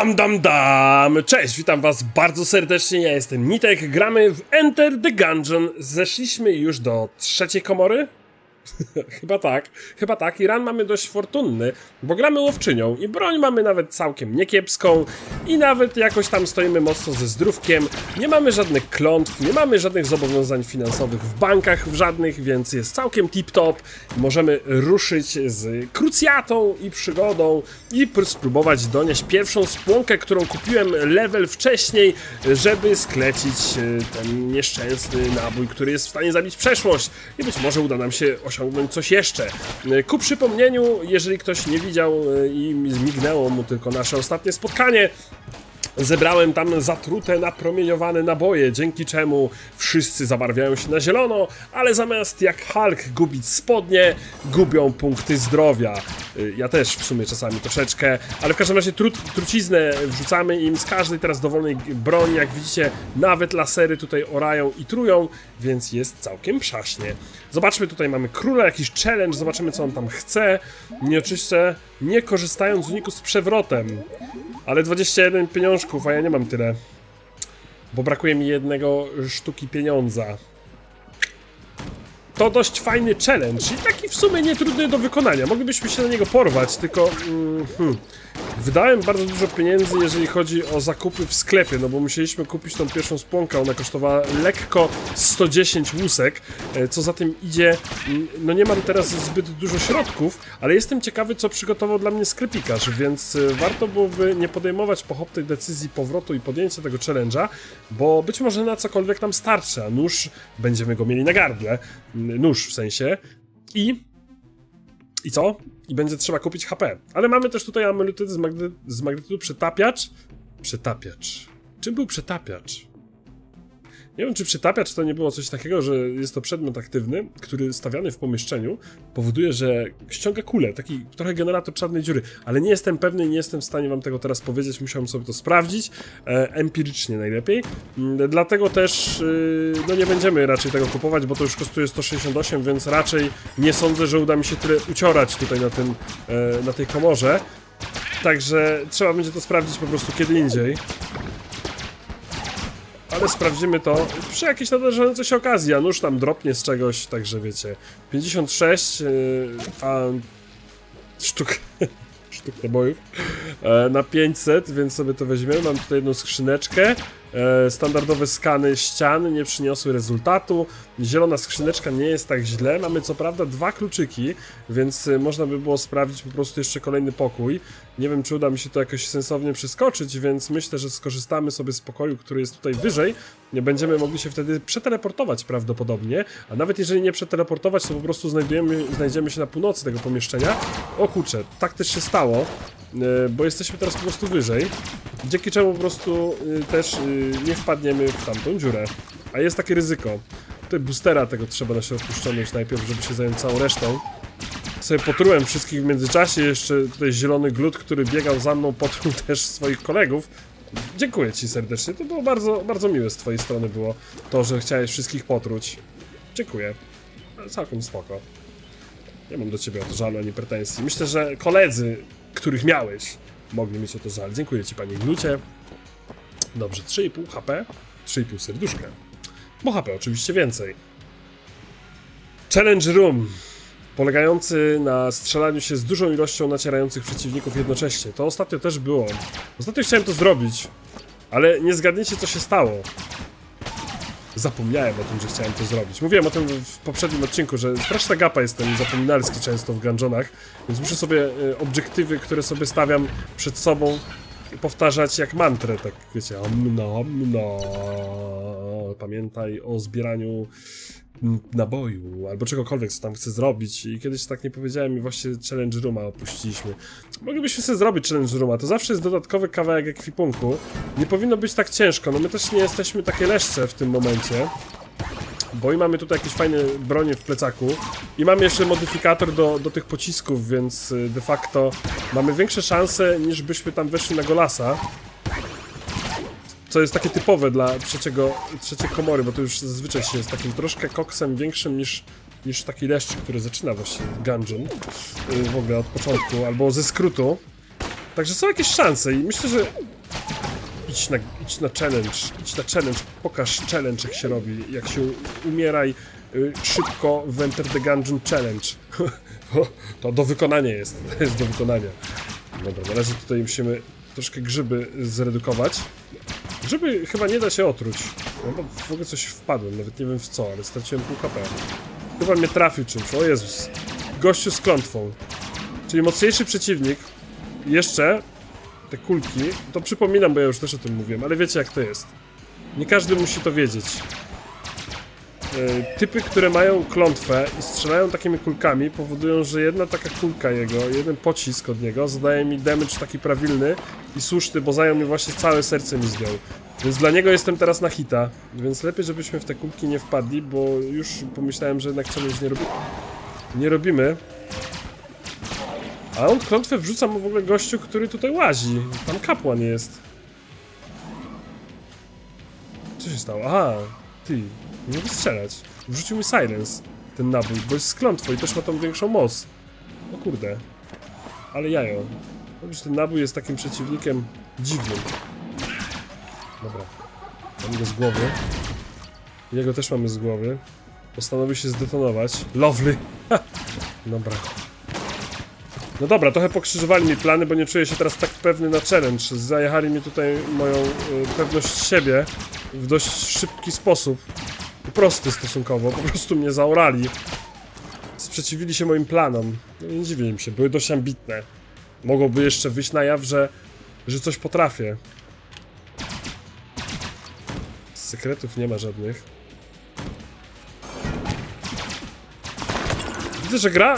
Dam, dam, dam! Cześć, witam was bardzo serdecznie, ja jestem Nitek, gramy w Enter the Gungeon. Zeszliśmy już do trzeciej komory? chyba tak, chyba tak. I ran mamy dość fortunny, bo gramy łowczynią i broń mamy nawet całkiem niekiepską i nawet jakoś tam stoimy mocno ze zdrówkiem, nie mamy żadnych klątw, nie mamy żadnych zobowiązań finansowych w bankach, w żadnych, więc jest całkiem tip-top, możemy ruszyć z krucjatą i przygodą i pr- spróbować donieść pierwszą spłonkę, którą kupiłem level wcześniej, żeby sklecić e, ten nieszczęsny nabój, który jest w stanie zabić przeszłość. I być może uda nam się osiągnąć coś jeszcze. E, Ku przypomnieniu, jeżeli ktoś nie widział e, i zmignęło mu tylko nasze ostatnie spotkanie, Zebrałem tam zatrute, napromieniowane naboje, dzięki czemu wszyscy zabarwiają się na zielono, ale zamiast jak Hulk gubić spodnie, gubią punkty zdrowia. Y, Ja też w sumie czasami troszeczkę, ale w każdym razie tru truciznę wrzucamy im z każdej teraz dowolnej broni. Jak widzicie, nawet lasery tutaj orają i trują, więc jest całkiem przaśnie. Zobaczmy, tutaj mamy króla, jakiś challenge, zobaczymy co on tam chce. Nie oczywiście nie korzystając z uniku z przewrotem. Ale 21 pieniążków, a ja nie mam tyle. Bo brakuje mi jednego sztuki pieniądza. To dość fajny challenge i taki w sumie nietrudny do wykonania. Moglibyśmy się na niego porwać, tylko mm, hmm, wydałem bardzo dużo pieniędzy, jeżeli chodzi o zakupy w sklepie, no bo musieliśmy kupić tą pierwszą spłonkę, ona kosztowała lekko 110 łusek, e, co za tym idzie, no nie mam teraz zbyt dużo środków, ale jestem ciekawy, co przygotował dla mnie sklepikarz, więc e, warto byłoby nie podejmować pochopnej decyzji powrotu i podjęcia tego challenge'a, bo być może na cokolwiek nam starczy, a nóż będziemy go mieli na gardle, nóż w sensie, i i co? I będzie trzeba kupić HP. Ale mamy też tutaj amulety z, magne z magnetytu przetapiacz. Przetapiacz. Czym był przetapiacz? Nie wiem, czy przetapiacz to nie było coś takiego, że jest to przedmiot aktywny, który stawiany w pomieszczeniu powoduje, że ściąga kulę, taki trochę generator czarnej dziury, ale nie jestem pewny nie jestem w stanie wam tego teraz powiedzieć, musiałem sobie to sprawdzić, e, empirycznie najlepiej. Mm, Dlatego też y, no nie będziemy raczej tego kupować, bo to już kosztuje 168, więc raczej nie sądzę, że uda mi się tyle uciorać tutaj na, tym, e, na tej komorze. Także trzeba będzie to sprawdzić po prostu kiedy indziej. Ale sprawdzimy to przy jakiejś nadarzającej się okazji, a nóż tam dropnie z czegoś, także wiecie. 56, yy, a sztuk, sztuk nabojów e, na 500, więc sobie to weźmiemy. Mam tutaj jedną skrzyneczkę. E, standardowe skany ścian nie przyniosły rezultatu. Zielona skrzyneczka nie jest tak źle. Mamy co prawda dwa kluczyki, więc e, można by było sprawdzić po prostu jeszcze kolejny pokój. Nie wiem, czy uda mi się to jakoś sensownie przeskoczyć, więc myślę, że skorzystamy sobie z pokoju, który jest tutaj wyżej. Będziemy mogli się wtedy przeteleportować prawdopodobnie, a nawet jeżeli nie przeteleportować, to po prostu znajdujemy, znajdziemy się na północy tego pomieszczenia. O kurczę, tak też się stało, e, bo jesteśmy teraz po prostu wyżej, dzięki czemu po prostu też nie wpadniemy w tamtą dziurę. A jest takie ryzyko. Tutaj boostera tego trzeba na środku ściągnąć najpierw, żeby się zająć całą resztą sobie potrułem wszystkich w międzyczasie, jeszcze tutaj zielony glut, który biegał za mną, potruł też swoich kolegów. Dziękuję ci serdecznie, to było bardzo, bardzo miłe z twojej strony było to, że chciałeś wszystkich potruć. Dziękuję. Całkiem spoko. Nie mam do ciebie o to żalu ani pretensji. Myślę, że koledzy, których miałeś, mogli mieć o to żal. Dziękuję ci panie glucie. Dobrze, 3,5 HP, 3,5 serduszka. Bo HP oczywiście więcej. Challenge Room polegający na strzelaniu się z dużą ilością nacierających przeciwników jednocześnie. To ostatnio też było. Ostatnio chciałem to zrobić, ale nie zgadniecie co się stało. Zapomniałem o tym, że chciałem to zrobić. Mówiłem o tym w poprzednim odcinku, że straszna gapa jestem zapominalski często w gungeonach, więc muszę sobie e, obiektywy, które sobie stawiam przed sobą, powtarzać jak mantrę, tak wiecie, omno, omno. Pamiętaj o zbieraniu naboju, albo czegokolwiek, co tam chcę zrobić. I kiedyś tak nie powiedziałem i właśnie challenge rooma opuściliśmy. Moglibyśmy sobie zrobić challenge rooma, to zawsze jest dodatkowy kawałek ekwipunku. Nie powinno być tak ciężko, no my też nie jesteśmy takie leszcze w tym momencie. Bo i mamy tutaj jakieś fajne bronie w plecaku i mamy jeszcze modyfikator do, do tych pocisków, więc y, de facto mamy większe szanse niż byśmy tam weszli na Golasa. Co jest takie typowe dla trzeciego, trzeciej komory, bo to już zazwyczaj się jest takim troszkę koksem większym niż, niż taki leszcz, który zaczyna właśnie gungeon yy, w ogóle od początku, albo ze skrótu. Także są jakieś szanse i myślę, że idź na, idź na challenge, idź na challenge, pokaż challenge jak się robi, jak się umieraj y, szybko w Enter the Gungeon Challenge. To do wykonania jest, to jest do wykonania. Dobra, na razie tutaj musimy troszkę grzyby zredukować. Grzyby chyba nie da się otruć. No w ogóle coś wpadłem, nawet nie wiem w co, ale straciłem pół HP. Chyba mnie trafił czymś, o Jezus. Gościu z klątwą. Czyli mocniejszy przeciwnik. Jeszcze te kulki, to przypominam, bo ja już też o tym mówiłem, ale wiecie jak to jest. Nie każdy musi to wiedzieć. E, Typy, które mają klątwę i strzelają takimi kulkami, powodują, że jedna taka kulka jego, jeden pocisk od niego zadaje mi damage taki prawilny i słuszny, bo zajął mi właśnie całe serce mi zdjął. Więc dla niego jestem teraz na hita, więc lepiej, żebyśmy w te kulki nie wpadli, bo już pomyślałem, że jednak czegoś nie, robi... nie robimy. A on klątwę wrzuca mu w ogóle gościu, który tutaj łazi. Tam kapłan jest. Co się stało? Aha, ty, nie mogę strzelać. Wrzucił mi silence, ten nabój, bo jest z klątwą i też ma tą większą moc. O kurde. Ale jajo. Dobrze, ten nabój jest takim przeciwnikiem dziwnym. Dobra. Mamy go z głowy. Jego też mamy z głowy. Postanowił się zdetonować. Lovely! Ha! Dobra. No dobra, trochę pokrzyżowali mi plany, bo nie czuję się teraz tak pewny na challenge. Zajechali mi tutaj moją y, pewność siebie w dość szybki sposób. Prosty stosunkowo, po prostu mnie zaorali. Sprzeciwili się moim planom. No nie dziwię im się, były dość ambitne. Mogłoby jeszcze wyjść na jaw, że, że coś potrafię. Sekretów nie ma żadnych. Widzę, że gra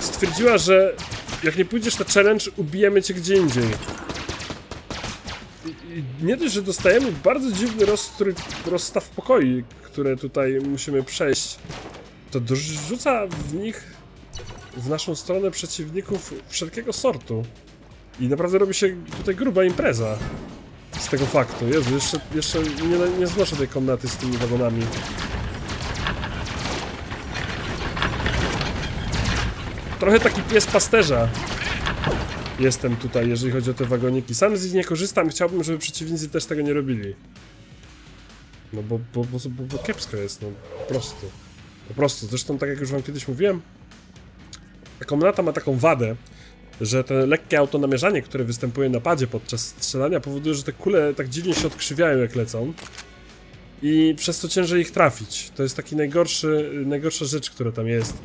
stwierdziła, że jak nie pójdziesz na challenge, ubijemy cię gdzie indziej. I, i nie dość, że dostajemy bardzo dziwny rozstrój, rozstaw pokoi, które tutaj musimy przejść, to dorzuca w nich, w naszą stronę przeciwników wszelkiego sortu. I naprawdę robi się tutaj gruba impreza z tego faktu. Jezu, jeszcze, jeszcze nie, nie znoszę tej komnaty z tymi wagonami. Trochę taki pies pasterza jestem tutaj, jeżeli chodzi o te wagoniki. Sam z nich nie korzystam, chciałbym, żeby przeciwnicy też tego nie robili. No bo, bo, bo, bo, bo kiepsko jest, no po prostu. Po prostu, zresztą tak jak już wam kiedyś mówiłem, ta komnata ma taką wadę, że te lekkie autonamierzanie, które występuje na padzie podczas strzelania powoduje, że te kule tak dziwnie się odkrzywiają jak lecą i przez co ciężej ich trafić. To jest taki najgorszy, najgorsza rzecz, która tam jest.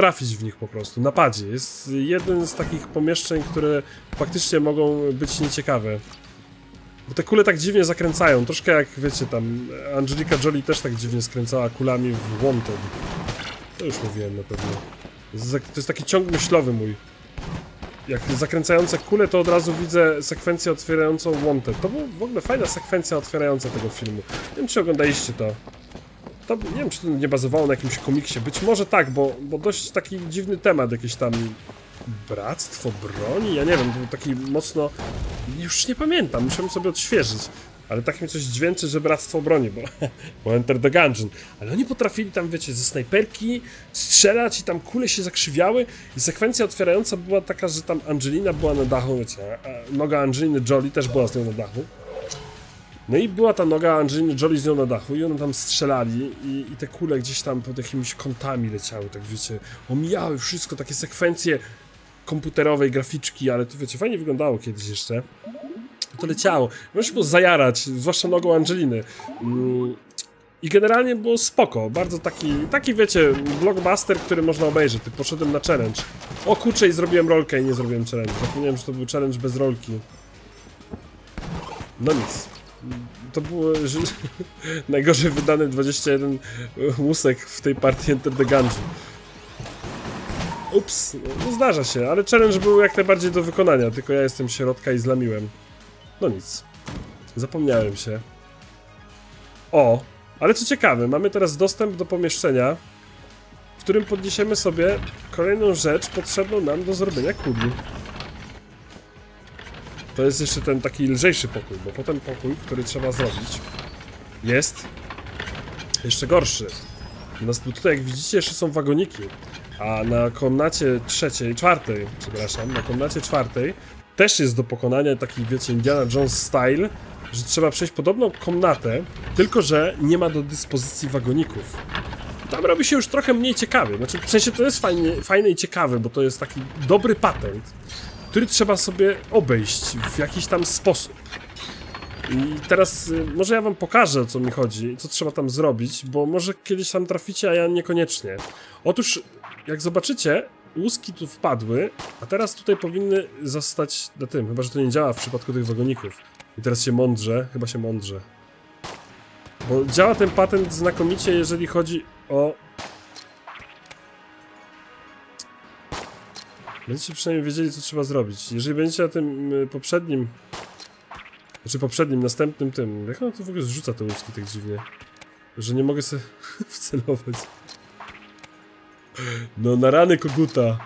Trafić w nich po prostu, na padzie. Jest jeden z takich pomieszczeń, które faktycznie mogą być nieciekawe. Bo te kule tak dziwnie zakręcają, troszkę jak wiecie tam, Angelika Jolie też tak dziwnie skręcała kulami w Wanted. To już mówiłem na pewno. To jest taki ciąg myślowy mój. Jak zakręcające kule, to od razu widzę sekwencję otwierającą Wanted. To była w ogóle fajna sekwencja otwierająca tego filmu. Nie wiem, czy oglądaliście to. To nie wiem, czy to nie bazowało na jakimś komiksie. Być może tak, bo, bo dość taki dziwny temat, jakieś tam bractwo broni. Ja nie wiem, był taki mocno. Już nie pamiętam, musiałem sobie odświeżyć. Ale tak mi coś dźwięczy, że bractwo broni, bo, bo Enter the Gungeon. Ale oni potrafili tam, wiecie, ze snajperki strzelać i tam kule się zakrzywiały. I sekwencja otwierająca była taka, że tam Angelina była na dachu, wiecie, a noga Angeliny Jolie też była z nią na dachu. No i była ta noga Angeliny Jolie z nią na dachu i one tam strzelali i, i te kule gdzieś tam pod jakimiś kątami leciały, tak wiecie, omijały wszystko, takie sekwencje komputerowej graficzki, ale to wiecie, fajnie wyglądało kiedyś jeszcze. To leciało. Można było zajarać, zwłaszcza nogą Angeliny. Mm, I generalnie było spoko, bardzo taki, taki wiecie, blockbuster, który można obejrzeć. Ty poszedłem na challenge. O kurczę i zrobiłem rolkę i nie zrobiłem challenge. Zapomniałem, że to był challenge bez rolki. No nic. To było że, najgorzej wydany 21 łusek w tej partii Enter the Gungeon. Ups, no zdarza się, ale challenge był jak najbardziej do wykonania, tylko ja jestem środka i zlamiłem. No nic. Zapomniałem się. O, ale co ciekawe, mamy teraz dostęp do pomieszczenia, w którym podniesiemy sobie kolejną rzecz potrzebną nam do zrobienia kuli. To jest jeszcze ten taki lżejszy pokój, bo potem pokój, który trzeba zrobić, jest jeszcze gorszy. Nas tutaj, jak widzicie, jeszcze są wagoniki, a na komnacie trzeciej, czwartej, przepraszam, na komnacie czwartej też jest do pokonania, taki wiecie, Indiana Jones style, że trzeba przejść podobną komnatę, tylko że nie ma do dyspozycji wagoników. Tam robi się już trochę mniej ciekawy. Znaczy, w sensie to jest fajnie, fajne i ciekawe, bo to jest taki dobry patent, który trzeba sobie obejść w jakiś tam sposób. I teraz y, może ja wam pokażę o co mi chodzi, co trzeba tam zrobić, bo może kiedyś tam traficie, a ja niekoniecznie. Otóż, jak zobaczycie, łuski tu wpadły, a teraz tutaj powinny zostać na tym, chyba że to nie działa w przypadku tych wagoników. I teraz się mądrze, chyba się mądrze. Bo działa ten patent znakomicie, jeżeli chodzi o... Będziecie przynajmniej wiedzieli, co trzeba zrobić. Jeżeli będziecie na tym y, poprzednim... Znaczy poprzednim, następnym tym... Jak on tu w ogóle zrzuca te łuski tak dziwnie? Że nie mogę sobie wcelować. No, na rany koguta.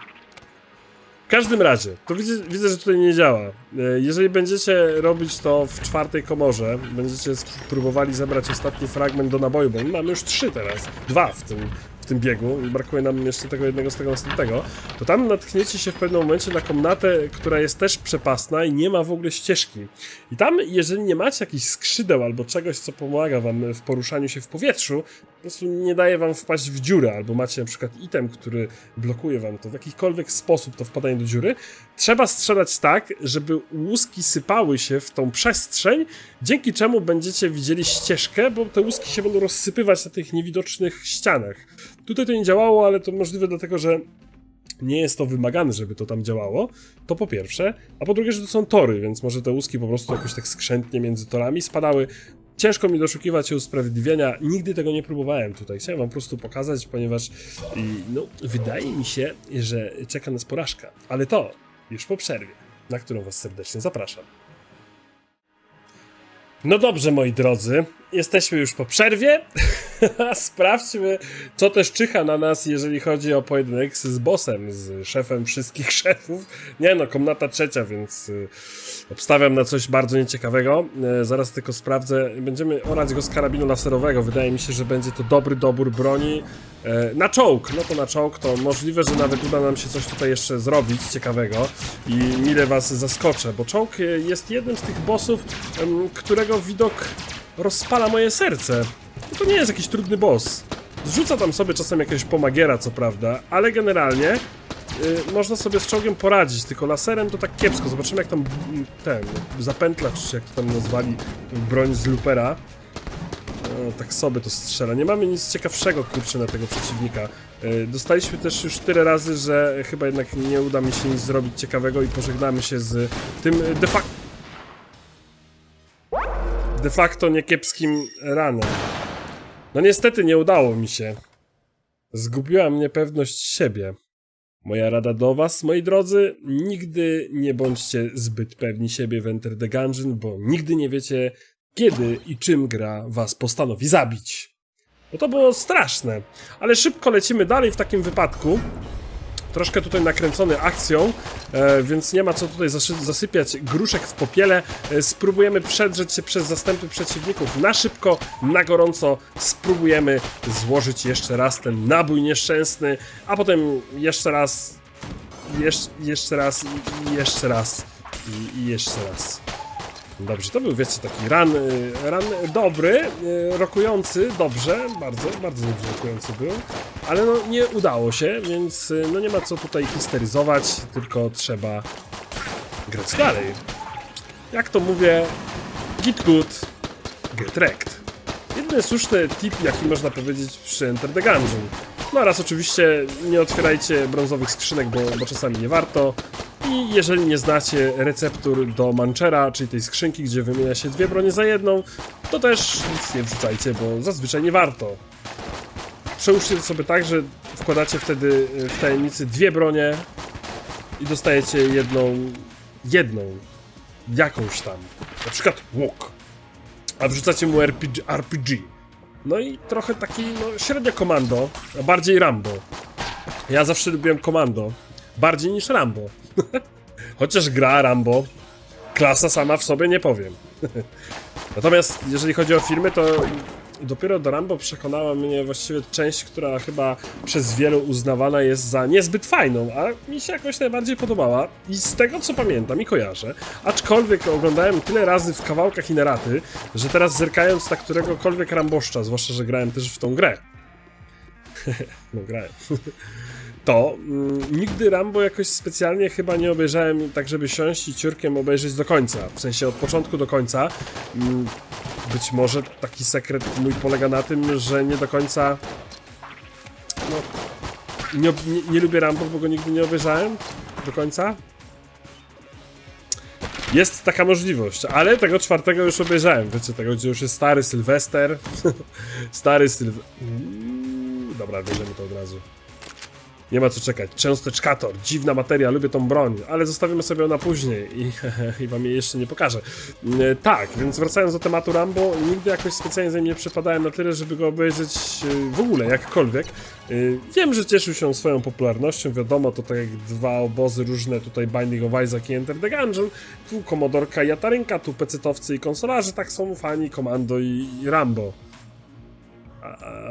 W każdym razie, to widzę, widzę, że tutaj nie działa. E, Jeżeli będziecie robić to w czwartej komorze, będziecie próbowali zebrać ostatni fragment do naboju, bo mamy już trzy teraz, dwa w tym, w tym biegu i brakuje nam jeszcze tego jednego z tego następnego, to tam natkniecie się w pewnym momencie na komnatę, która jest też przepasna i nie ma w ogóle ścieżki. I tam, jeżeli nie macie jakichś skrzydeł albo czegoś, co pomaga wam w poruszaniu się w powietrzu, po prostu nie daje wam wpaść w dziurę, albo macie na przykład item, który blokuje wam to w jakikolwiek sposób, to wpadanie do dziury, trzeba strzelać tak, żeby łuski sypały się w tą przestrzeń, dzięki czemu będziecie widzieli ścieżkę, bo te łuski się będą rozsypywać na tych niewidocznych ścianach. Tutaj to nie działało, ale to możliwe dlatego, że nie jest to wymagane, żeby to tam działało, to po pierwsze, a po drugie, że to są tory, więc może te łuski po prostu jakoś tak skrzętnie między torami spadały. Ciężko mi doszukiwać się usprawiedliwienia, nigdy tego nie próbowałem tutaj. Chciałem wam po prostu pokazać, ponieważ no, wydaje mi się, że czeka nas porażka, ale to już po przerwie, na którą was serdecznie zapraszam. No dobrze, moi drodzy, jesteśmy już po przerwie. Sprawdźmy, co też czyha na nas, jeżeli chodzi o pojedynek z bossem, z szefem wszystkich szefów. Nie no, komnata trzecia, więc y, obstawiam na coś bardzo nieciekawego. Y, zaraz tylko sprawdzę. Będziemy orać go z karabinu laserowego. Wydaje mi się, że będzie to dobry dobór broni. Y, na czołg, no to na czołg to możliwe, że nawet uda nam się coś tutaj jeszcze zrobić ciekawego i mile was zaskoczę, bo czołg jest jednym z tych bossów, którego widok rozpala moje serce. No to nie jest jakiś trudny boss. Zrzuca tam sobie czasem jakiegoś pomagiera, co prawda, ale generalnie y, można sobie z czołgiem poradzić, tylko laserem to tak kiepsko. Zobaczymy jak tam mm, ten zapętlacz, czy jak to tam nazwali, broń z Lupera. O, tak sobie to strzela. Nie mamy nic ciekawszego, kurczę, na tego przeciwnika. Y, Dostaliśmy też już tyle razy, że chyba jednak nie uda mi się nic zrobić ciekawego i pożegnamy się z tym de facto de facto niekiepskim ranem. No niestety nie udało mi się. Zgubiła mnie pewność siebie. Moja rada do was, moi drodzy, nigdy nie bądźcie zbyt pewni siebie w Enter the Gungeon, bo nigdy nie wiecie, kiedy i czym gra was postanowi zabić. No to było straszne, ale szybko lecimy dalej w takim wypadku. Troszkę tutaj nakręcony akcją, e, więc nie ma co tutaj zasypiać gruszek w popiele. E, spróbujemy przedrzeć się przez zastępy przeciwników na szybko, na gorąco. Spróbujemy złożyć jeszcze raz ten nabój nieszczęsny, a potem jeszcze raz, jesz- jeszcze raz jeszcze raz i jeszcze raz. Dobrze, to był, wiecie, taki run, y, run dobry, y, rokujący, dobrze, bardzo, bardzo dobrze rokujący był, ale no nie udało się, więc y, no nie ma co tutaj histeryzować, tylko trzeba grać dalej. Jak to mówię, git good, get wrecked. Jedyny słuszny tip, jaki można powiedzieć przy Enter the Gungeon. No raz oczywiście nie otwierajcie brązowych skrzynek, bo, bo czasami nie warto. I jeżeli nie znacie receptur do Manchera, czyli tej skrzynki, gdzie wymienia się dwie bronie za jedną, to też nic nie wrzucajcie, bo zazwyczaj nie warto. Przełóżcie to sobie tak, że wkładacie wtedy y, w tajemnicy dwie bronie i dostajecie jedną, jedną, jakąś tam, na przykład łuk, a wrzucacie mu RPG, RPG. No i trochę taki, no, średnio komando, a bardziej Rambo. Ja zawsze lubiłem komando, bardziej niż Rambo. Chociaż gra Rambo, klasa sama w sobie nie powiem. Natomiast jeżeli chodzi o filmy, to dopiero do Rambo przekonała mnie właściwie część, która chyba przez wielu uznawana jest za niezbyt fajną, a mi się jakoś najbardziej podobała. I z tego co pamiętam i kojarzę, aczkolwiek oglądałem tyle razy w kawałkach i naraty, że teraz zerkając na któregokolwiek Ramboszcza, zwłaszcza, że grałem też w tą grę. no grałem. To mm, nigdy Rambo jakoś specjalnie chyba nie obejrzałem tak, żeby siąść i ciurkiem obejrzeć do końca. W sensie od początku do końca. Mm, być może taki sekret mój polega na tym, że nie do końca. No. Nie, nie, nie lubię Rambo, bo go nigdy nie obejrzałem do końca. Jest taka możliwość, ale tego czwartego już obejrzałem. Wiecie, tego, gdzie już jest stary Sylwester. stary Sylwester. Dobra, bierzemy to od razu. Nie ma co czekać. Częsteczkator, dziwna materia, lubię tą broń, ale zostawimy sobie ją na później i, i wam jej jeszcze nie pokażę. E, Tak, więc wracając do tematu Rambo, nigdy jakoś specjalnie za nim nie przepadałem na tyle, żeby go obejrzeć e, w ogóle, jakkolwiek. E, Wiem, że cieszył się swoją popularnością, wiadomo, to tak jak dwa obozy różne, tutaj Binding of Isaac i Enter the Gungeon, tu Komodorka i Atarynka, tu pecetowcy i konsolarze, tak są fani Komando i Rambo.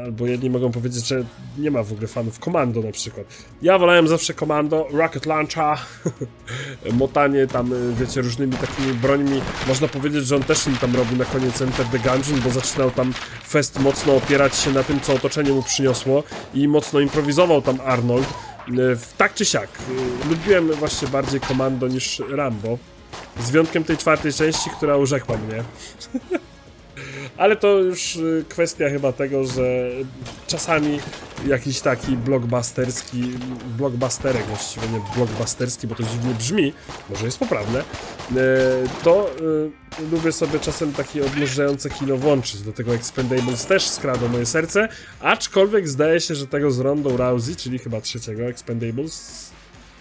Albo jedni mogą powiedzieć, że nie ma w ogóle fanów Komando na przykład. Ja wolałem zawsze Komando, Rocket Launcha, motanie tam, y, wiecie, różnymi takimi brońmi. Można powiedzieć, że on też im tam robił na koniec Enter the Gungeon, bo zaczynał tam fest mocno opierać się na tym, co otoczenie mu przyniosło i mocno improwizował tam Arnold. Y, Tak czy siak, y, lubiłem właśnie bardziej Komando niż Rambo. Z wyjątkiem tej czwartej części, która urzekła mnie. Ale to już y, kwestia chyba tego, że czasami jakiś taki blockbusterski, blockbusterek właściwie nie blockbusterski, bo to dziwnie brzmi, może jest poprawne, e, to y, lubię sobie czasem takie odmurzające kino włączyć. Do tego Expendables też skradło moje serce, aczkolwiek zdaje się, że tego z Rondą Rousey, czyli chyba trzeciego Expendables,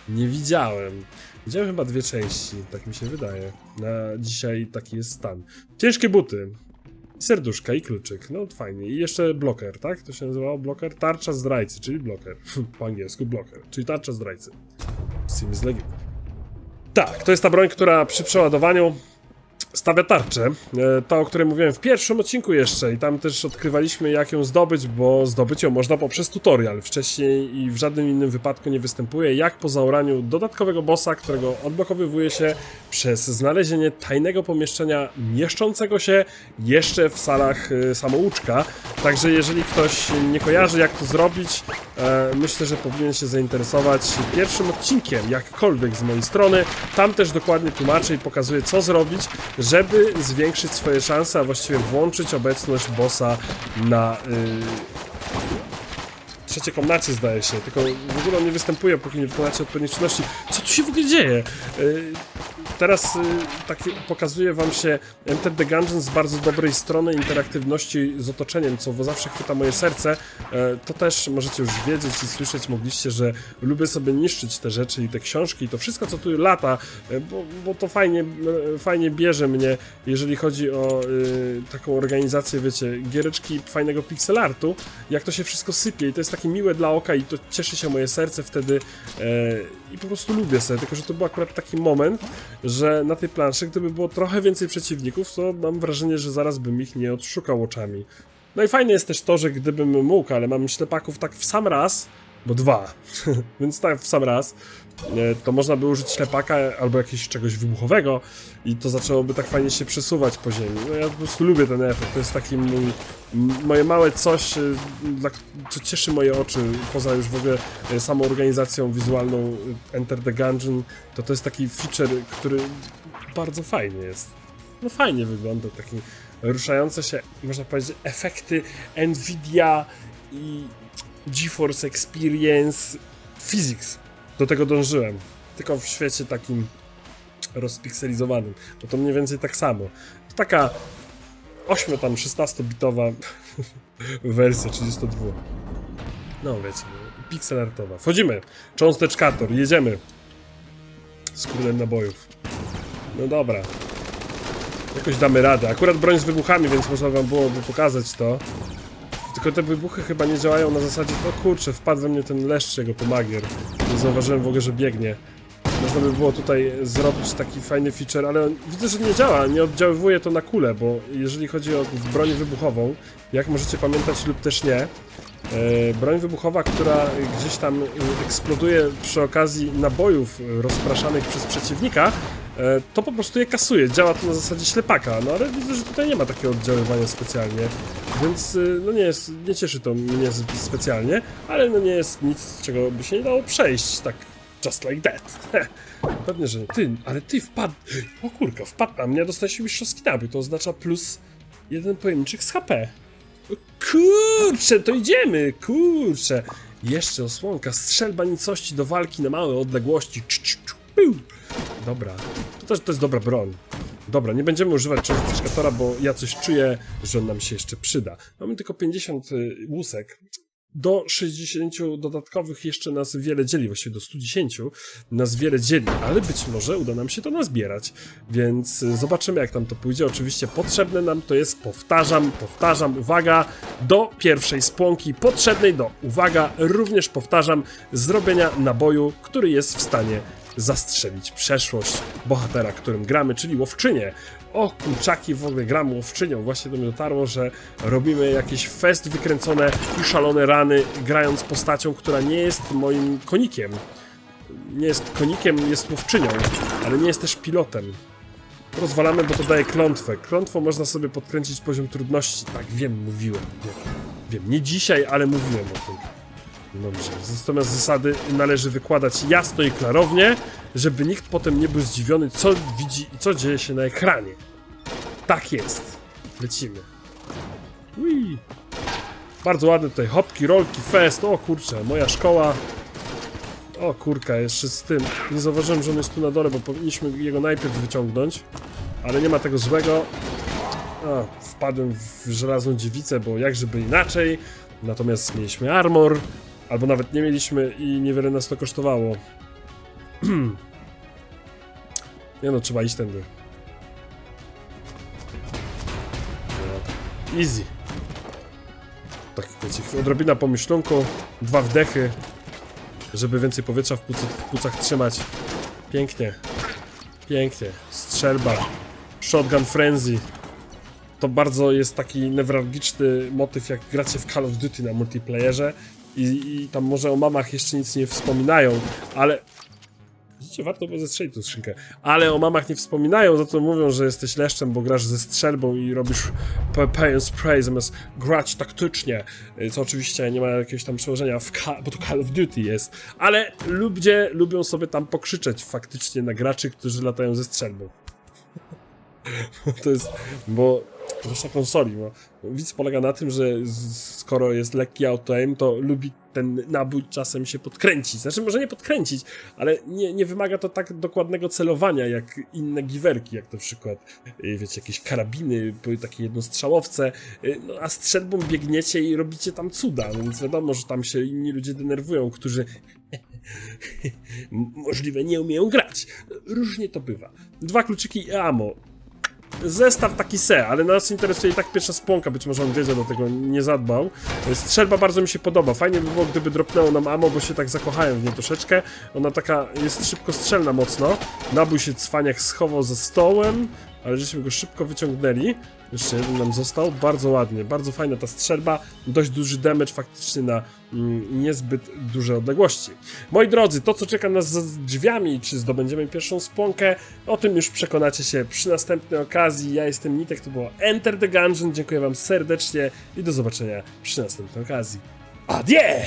nie widziałem. Widziałem chyba dwie części, tak mi się wydaje. Na dzisiaj taki jest stan. Ciężkie buty. Serduszka i kluczyk, no fajnie. I jeszcze bloker, tak? To się nazywało bloker? Tarcza zdrajcy, czyli bloker. po angielsku bloker, czyli tarcza zdrajcy. Sims Legit. Tak, to jest ta broń, która przy przeładowaniu stawia tarczę. E, Ta, o której mówiłem w pierwszym odcinku jeszcze i tam też odkrywaliśmy jak ją zdobyć, bo zdobyć ją można poprzez tutorial. Wcześniej i w żadnym innym wypadku nie występuje, jak po zaoraniu dodatkowego bossa, którego odblokowywuje się przez znalezienie tajnego pomieszczenia mieszczącego się jeszcze w salach e, samouczka. Także jeżeli ktoś nie kojarzy jak to zrobić, e, myślę, że powinien się zainteresować pierwszym odcinkiem, jakkolwiek z mojej strony. Tam też dokładnie tłumaczę i pokazuję co zrobić, żeby zwiększyć swoje szanse, a właściwie włączyć obecność bossa na y, trzeciej komnacie zdaje się, tylko w ogóle on nie występuje, póki nie wykonacie odpowiedniej czynności. Co tu się w ogóle dzieje? Y, Teraz y, taki pokazuje wam się Enter the Gungeon z bardzo dobrej strony interaktywności z otoczeniem, co zawsze chwyta moje serce. E, To też możecie już wiedzieć i słyszeć mogliście, że lubię sobie niszczyć te rzeczy i te książki i to wszystko, co tu lata, e, bo, bo to fajnie, e, fajnie bierze mnie, jeżeli chodzi o y, taką organizację, wiecie, giereczki fajnego pixel artu, jak to się wszystko sypie i to jest takie miłe dla oka i to cieszy się moje serce wtedy e, i po prostu lubię sobie, tylko że to był akurat taki moment, że na tej planszy, gdyby było trochę więcej przeciwników, to mam wrażenie, że zaraz bym ich nie odszukał oczami. No i fajne jest też to, że gdybym mógł, ale mam ślepaków tak w sam raz, bo dwa, więc tak w sam raz, to można by użyć ślepaka albo jakiegoś czegoś wybuchowego i to zaczęłoby tak fajnie się przesuwać po ziemi. No ja po prostu lubię ten efekt, to jest taki moje małe coś, e, dla, co cieszy moje oczy, poza już w ogóle e, samą organizacją wizualną e, Enter the Gungeon, to to jest taki feature, który bardzo fajnie jest. No fajnie wygląda, taki ruszające się, można powiedzieć, efekty Nvidia i GeForce Experience Physics. Do tego dążyłem. Tylko w świecie takim rozpikselizowanym. Bo to mniej więcej tak samo. To taka 8 tam 16-bitowa wersja 32. No wiecie, pixel artowa. Wchodzimy. Cząsteczkator, jedziemy. Z królem nabojów. No dobra. Jakoś damy radę. Akurat broń z wybuchami, więc można wam byłoby pokazać to. Tylko te wybuchy chyba nie działają na zasadzie, o kurczę, wpadł we mnie ten leszcz jego pomagier. Nie zauważyłem w ogóle, że biegnie. Można by było tutaj zrobić taki fajny feature, ale widzę, że nie działa, nie oddziaływuje to na kulę, bo jeżeli chodzi o broń wybuchową, jak możecie pamiętać lub też nie, e, broń wybuchowa, która gdzieś tam e, eksploduje przy okazji nabojów rozpraszanych przez przeciwnika, to po prostu je kasuje. Działa to na zasadzie ślepaka, no ale widzę, że tutaj nie ma takiego oddziaływania specjalnie, więc e, no nie jest, nie cieszy to mnie specjalnie, ale no nie jest nic, czego by się nie dało przejść, tak just like that. Pewnie, że. Ty, ale ty wpadł, o kurka, wpadł na mnie, dostałeś mistrzowski to oznacza plus jeden pojemniczek z HP. Kurczę, to idziemy, kurczę. Jeszcze osłonka, strzelba nicości do walki na małe odległości. Cz, cz. Dobra, to też to jest dobra broń. Dobra, nie będziemy używać cząsteczkatora, bo ja coś czuję, że on nam się jeszcze przyda. Mamy tylko 50 y, łusek. Do 60 dodatkowych jeszcze nas wiele dzieli, właściwie do 110 nas wiele dzieli, ale być może uda nam się to nazbierać, więc y, zobaczymy jak nam to pójdzie. Oczywiście potrzebne nam to jest, powtarzam, powtarzam, uwaga, do pierwszej spłonki potrzebnej do, uwaga, również powtarzam, zrobienia naboju, który jest w stanie zastrzelić przeszłość bohatera, którym gramy, czyli łowczynię. O kurczaki, w ogóle gramy łowczynią. Właśnie do mnie dotarło, że robimy jakieś fest wykręcone i szalone rany, grając postacią, która nie jest moim konikiem. Nie jest konikiem, jest łowczynią, ale nie jest też pilotem. Rozwalamy, bo to daje klątwę. Klątwą można sobie podkręcić poziom trudności. Tak, wiem, mówiłem. Wiem, wiem. nie dzisiaj, ale mówiłem o tym. Dobrze. Natomiast zasady należy wykładać jasno i klarownie, żeby nikt potem nie był zdziwiony, co widzi i co dzieje się na ekranie. Tak jest. Lecimy. Ui. Bardzo ładne tutaj hopki, rolki, fest. O kurczę, moja szkoła. O kurka, jeszcze z tym. Nie zauważyłem, że on jest tu na dole, bo powinniśmy jego najpierw wyciągnąć. Ale nie ma tego złego. A, wpadłem w żelazną dziewicę, bo jak żeby inaczej. Natomiast mieliśmy armor, albo nawet nie mieliśmy i niewiele nas to kosztowało. nie no, trzeba iść tędy. Easy. Tak, wiecie, odrobina pomyślunku, dwa wdechy, żeby więcej powietrza w, płuc w płucach trzymać. Pięknie. Pięknie. Strzelba. Shotgun frenzy to bardzo jest taki newralgiczny motyw, jak gracie w Call of Duty na multiplayerze i, i tam może o mamach jeszcze nic nie wspominają, ale... Widzicie, warto było zestrzelić tą skrzynkę. Ale o mamach nie wspominają, za to mówią, że jesteś leszczem, bo grasz ze strzelbą i robisz pay and spray zamiast grać taktycznie, y, co oczywiście nie ma jakiegoś tam przełożenia, w bo to Call of Duty jest. Ale ludzie lubią sobie tam pokrzyczeć faktycznie na graczy, którzy latają ze strzelbą. To jest, bo zwłaszcza konsoli, bo widz polega na tym, że skoro jest lekki auto-aim, to lubi ten nabój czasem się podkręcić. Znaczy, może nie podkręcić, ale nie, nie wymaga to tak dokładnego celowania jak inne giwerki, jak na przykład, y, wiecie, jakieś karabiny, takie jednostrzałowce, y, no, a strzelbą biegniecie i robicie tam cuda, więc wiadomo, że tam się inni ludzie denerwują, którzy możliwe nie umieją grać. Różnie to bywa. Dwa kluczyki i. Zestaw taki se, ale nas interesuje i tak pierwsza spłonka, być może on wiedział, do tego nie zadbał. Strzelba bardzo mi się podoba, fajnie by było, gdyby dropnęło nam ammo, bo się tak zakochałem w niej troszeczkę. Ona taka jest szybko strzelna mocno. Nabój się cwaniak schował za stołem, ale żeśmy go szybko wyciągnęli. Jeszcze jeden nam został, bardzo ładnie, bardzo fajna ta strzelba, dość duży damage faktycznie na mm, niezbyt duże odległości. Moi drodzy, to co czeka nas za drzwiami, czy zdobędziemy pierwszą spłonkę, o tym już przekonacie się przy następnej okazji. Ja jestem Nitek, to było Enter the Gungeon, dziękuję wam serdecznie i do zobaczenia przy następnej okazji. Adie!